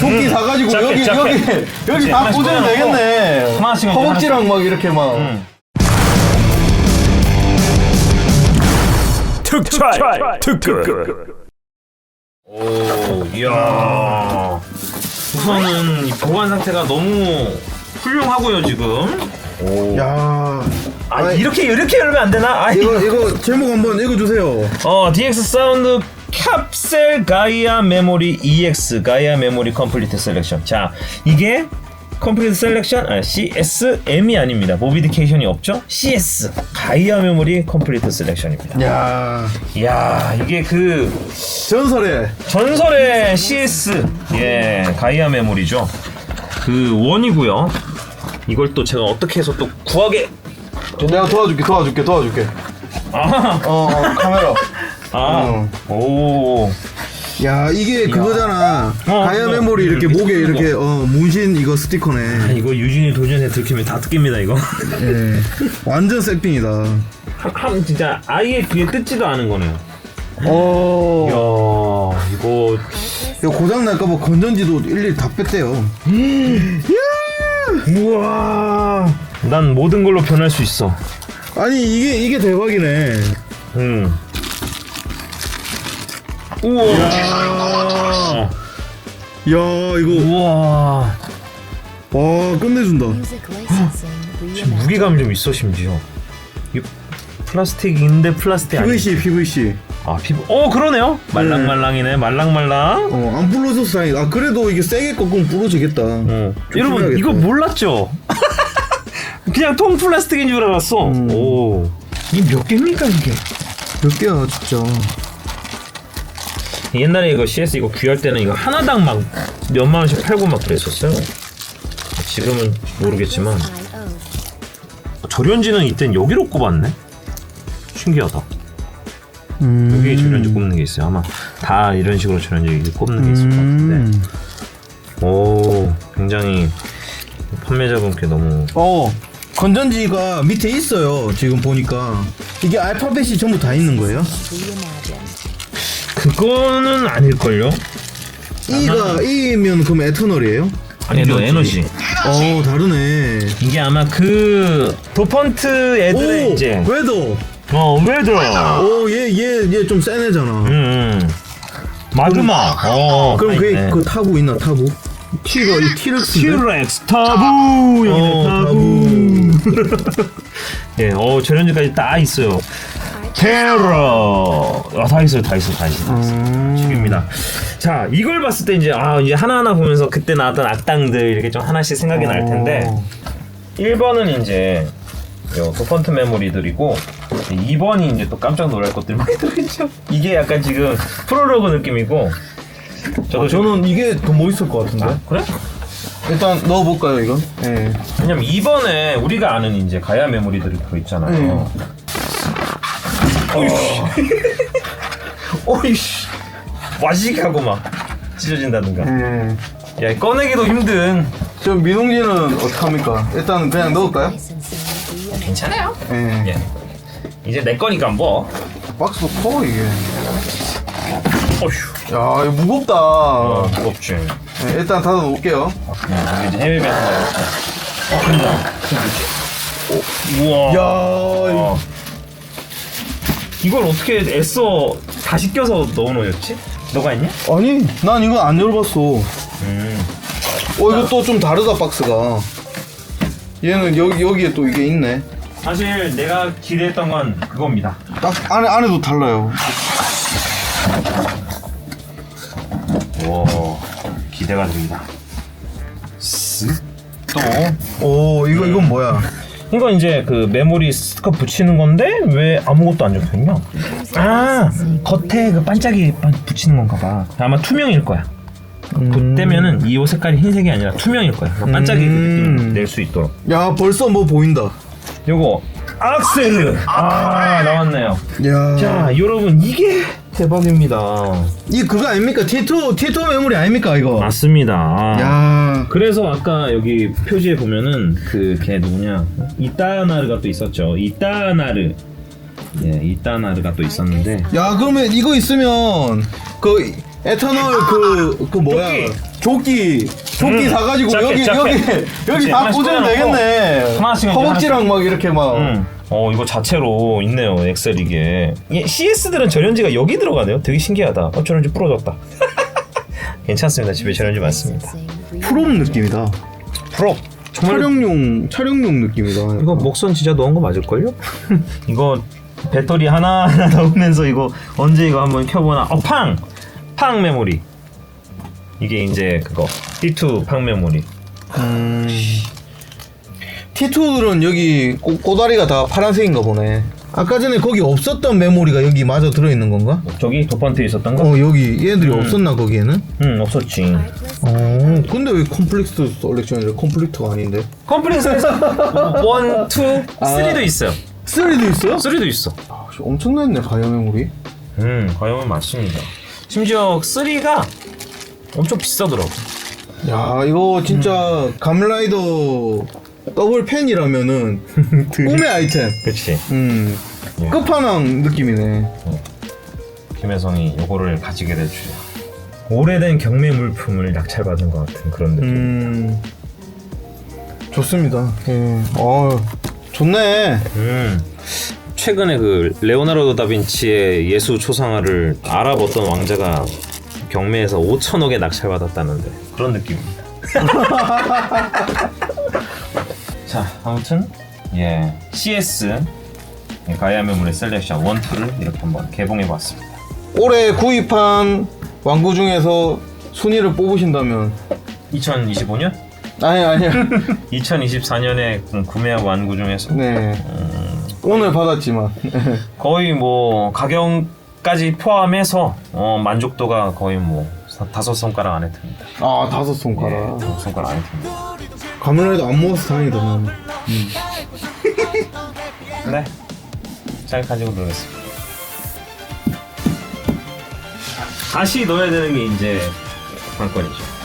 조끼 음. 사가지고 자켓, 여기 자켓. 여기 여기 그치, 다 하나씩 꽂으면 되겠네. 하나씩은 허벅지랑 막 이렇게 막. 음. 특촬 특급 오 이야 우선은 이 보관 상태가 너무 훌륭하고요 지금 야. 아 아이. 이렇게 이렇게 열면 안 되나? 아 이거 이거 제목 한번 읽어주세요. 어 DX 사운드 캡셀 가이아 메모리 EX 가이아 메모리 컴플리트 셀렉션. 자 이게 컴플리트 셀렉션 아 CSM이 아닙니다. 모비디케이션이 없죠? CS 가이아 메모리 컴플리트 셀렉션입니다. 야. 이야 이게 그 전설의 전설의 CS 예 가이아 메모리죠. 그 원이고요. 이걸 또 제가 어떻게 해서 또 구하게 내가 도와줄게 도와줄게 도와줄게. 아, 어, 어 카메라. 아, 오, 야 이게 그거잖아. 어, 가야 그거. 메모리 이렇게 이렇게 목에 이렇게 어 문신 이거 스티커네. 이거 유진이 도전에 들키면 다 뜯깁니다 이거. 예. 완전. 한, 한 진짜 아예 귀에 뜯지도 않은 거네요. 어. 이야 이거 이거 고장 날까봐 건전지도 일일이 다 뺐대요. 우와 난 모든 걸로 변할 수 있어. 아니 이게 이게 대박이네. 음. 우와. 야 이거 우와. 와 끝내준다. Reimagined. 무게감 좀 있어 심지어. 이 플라스틱인데 플라스틱 아니. PVC PVC. 아 피부. 어 그러네요. 말랑말랑이네 말랑말랑. 어 안 부러져서 다행이다. 아 그래도 이게 세게 꺾으면 부러지겠다. 어. 좀 여러분. 이거 몰랐죠? 그냥 통 플라스틱인 줄 알았어. 음. 오. 이몇 개입니까 이게? 몇 개야 진짜. 옛날에 이거 CS 이거 귀할 때는 이거 하나당 막 몇만 원씩 팔고 막 그랬었어요. 지금은 모르겠지만. 절연지는 이땐 여기로 꼽았네. 신기하다. 음. 여기 절연지 꼽는 게 있어요. 아마 다 이런 식으로 절연지 꼽는 게 있을 것 같은데. 음. 오, 굉장히 판매자분께 너무 어 건전지가 밑에 있어요. 지금 보니까 이게 알파벳이 전부 다 있는 거예요. 그거는 아닐걸요? E가 E면 그럼 에터널이에요? 아니요 에너지. 어 다르네. 이게 아마 그 도펀트 애들의 오 이제 웨더. 어 왜들? 오얘 얘얘좀 세네잖아. 음, 음. 마그마. 어. 그럼 그게 네. 그 타고 있나 타고? T가 이 T렉스인데? 티렉스 타부 여기 어, 타부. 예, 어 절연지까지 다 있어요. 테러. 아 다 있어요, 다 있어, 다 있어. 다 있어. 음. 집입니다. 자, 이걸 봤을 때 이제 아 이제 하나하나 보면서 그때 나왔던 악당들 이렇게 좀 하나씩 생각이 날 텐데 어. 1번은 이제 요 도펀트 메모리들이고 2번이 이제 또 깜짝 놀랄 것들이 많이 들어있죠. 이게 약간 지금 프로로그 느낌이고 저도 어, 저는 이게 더 멋있을 것 같은데. 아, 그래? 일단 넣어볼까요 이건? 예. 왜냐면 이번에 우리가 아는 이제 가야 메모리들이 들어있잖아요. 어이씨. 어이씨. 와식하고 막 찢어진다든가. 예. 야, 꺼내기도 힘든. 저 민홍진은 어떡합니까? 일단 그냥 넣을까요? Licensing reimagined. 괜찮아요. 예. 예. 이제 내 거니까 뭐. 박스도 커 이게. 어휴. 야 이거 무겁다. 어, 무겁지. 예, 일단 닫아 놓을게요. 야, 이제 해외 배송. 어, 큰다. 우와. 야 어. 이걸 어떻게 애써 다시 껴서 넣어놓였지? 너가 했냐? 아니 난 이거 안 열어봤어. 음. 어 이거 또좀 다르다 박스가. 얘는 여기 여기에 또 이게 있네. 사실 내가 기대했던 건 그겁니다. 딱 안에 안에도 달라요. 와 기대가 됩니다. 쓱 또. 오 이거 이건 뭐야? 이건 이제 그 메모리 스티커 붙이는 건데 왜 아무것도 안 적혀있냐? 아 겉에 그 반짝이 반- 붙이는 건가 봐. 아마 투명일 거야. 붙대면은 이 옷 색깔이 흰색이 아니라 투명일 거야. 그러니까 반짝이 그 음. 느낌을 낼 수 있도록. 야 벌써 뭐 보인다. 요거 악셀 아 나왔네요. 야. 자 여러분 이게 대박입니다. 이 그거 아닙니까? T2 T2 메모리 아닙니까 이거? 맞습니다. 야. 그래서 아까 여기 표지에 보면은 그 걔 누구냐 이따나르가 또 있었죠. 이따나르. 예, 이따나르가 또 있었는데 야 그러면 이거 있으면 그 에터널 그그 뭐야 조끼. 조끼 음, 사가지고 자켓, 여기 자켓. 여기 그치, 여기 다 하나씩 꽂으면 되겠네. 하나씩 이제 허벅지랑 막 이렇게 막. 음. 어 이거 자체로 있네요 엑셀 이게 예, CS들은 전현지가 여기 들어가네요 되게 신기하다 어 전현지 부러졌다 괜찮습니다 집에 전현지 많습니다 프롬. 느낌이다. 프로 정말 촬영용 촬영용 느낌이다. 이거 목선 진짜 넣은 거 맞을걸요? 이거 배터리 하나 하나 넣으면서 이거 언제 이거 한번 켜보나 어 팡! 팡 메모리 이게 이제 그거 T2 팡 메모리 음. T2들은 여기 꼬, 꼬다리가 다 파란색인가 보네. 아까 전에 거기 없었던 메모리가 여기 마저 들어있는 건가? 저기 도판트에 있었던 거? 어 여기 얘들이 없었나 거기에는? 응 없었지 Artless 어 근데 왜 컴플렉스 셀렉션이래? 컴플리트가 아닌데? 컴플렉스에서 1, 2, 3도 있어요 3도 있어요? 3도 있어 아, 씨, 엄청났네 가야 메모리. 음 과연 맞습니다 심지어 3가 엄청 비싸더라고 야 이거 진짜 감라이더 더블 펜이라면은 꿈의 아이템. 그치 음 예. 끝판왕 느낌이네. 김혜성이 요거를 가지게 될 줄이야 오래된 경매 물품을 낙찰받은 것 같은 그런 느낌 음 좋습니다. 예. 어 좋네. 음. 최근에 그 레오나르도 다빈치의 예수 초상화를 알아봤던 왕자가 경매에서 5천억에 낙찰받았다는데 그런 느낌입니다. 자, 아무튼 예 CS 가야 메모리 셀렉션 1, 2를 이렇게 한번 개봉해 봤습니다. 올해 구입한 왕구 중에서 순위를 뽑으신다면 2025년? 아니 아니야. 2024년에 구매한 완구 중에서 네. 오늘 받았지만 거의 뭐 가격 까지 포함해서 어, 만족도가 거의 뭐 사- 다섯 손가락 안에 듭니다. 아 다섯 손가락. 다섯 손가락 안에 듭니다. 가물라도 안 먹어서 다행이다 난. 네. 잘 가지고 놀겠습니다. 다시 넣어야 되는 게 이제 관건이죠.